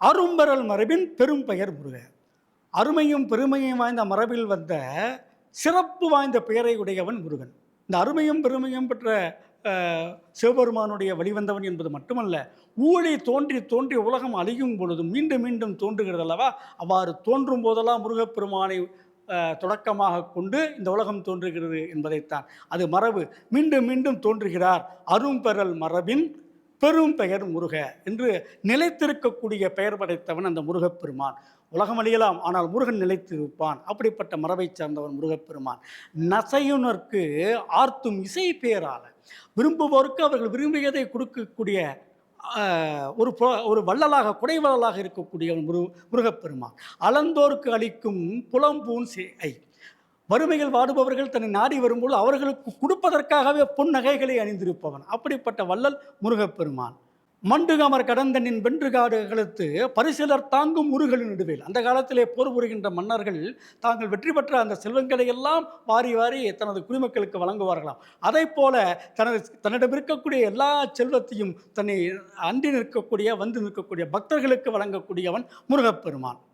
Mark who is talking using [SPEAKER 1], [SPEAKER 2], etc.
[SPEAKER 1] அரும்பரல் மரபின் பெரும் பெயர் முருக. அருமையும் பெருமையும் வாய்ந்த மரபில் வந்த சிறப்பு வாய்ந்த பெயரை உடையவன் முருகன். இந்த அருமையும் பெருமையும் பெற்ற சிவபெருமானுடைய வழிவந்தவன் என்பது மட்டுமல்ல ஊழி தோன்றி தோன்றி உலகம் அழியும் பொழுது மீண்டும் மீண்டும் தோன்றுகிறது அல்லவா? அவ்வாறு தோன்றும் போதெல்லாம் முருகப்பெருமானை தொடக்கமாக கொண்டு இந்த உலகம் தோன்றுகிறது என்பதைத்தான். அது மரபு. மீண்டும் மீண்டும் தோன்றுகிறார் அரும்பெறல் மரபின் பெரும் பெயர் முருக என்று நிலைத்திருக்கக்கூடிய பெயர் படைத்தவன் அந்த முருகப்பெருமான். உலகம் அழியலாம் ஆனால் முருகன் நிலைத்திருப்பான். அப்படிப்பட்ட மரபைச் சார்ந்தவன் முருகப்பெருமான். நசையுனருக்கு ஆர்த்தும் இசை பெயரால் விரும்புவோருக்கு அவர்கள் விரும்பியதை கொடுக்கக்கூடிய ஒரு ஒரு வள்ளலாக குடைவள்ளலாக இருக்கக்கூடியவன் முரு முருகப்பெருமான். அளந்தோருக்கு அளிக்கும் புலம்பூன் சேய் வறுமையில் வாடுபவர்கள் தன்னை நாடி வரும்போது அவர்களுக்கு கொடுப்பதற்காகவே பொன் நகைகளை அணிந்திருப்பவன். அப்படிப்பட்ட வள்ளல் முருகப்பெருமான். மண்டுகமர் கடந்தனின் வென்றுகாடு அகலத்து பரிசிலர் தாங்கும் முருகலின் நடுவில். அந்த காலத்திலே போர் புரிகின்ற மன்னர்கள் தாங்கள் வெற்றி பெற்ற அந்த செல்வங்களை எல்லாம் வாரி வாரி தனது குடிமக்களுக்கு வழங்குவார்களாம். அதை போல தனது தன்னிடம் இருக்கக்கூடிய எல்லா செல்வத்தையும் தன்னை அண்டி நிற்கக்கூடிய வந்து நிற்கக்கூடிய பக்தர்களுக்கு வழங்கக்கூடியவன் முருகப்பெருமான்.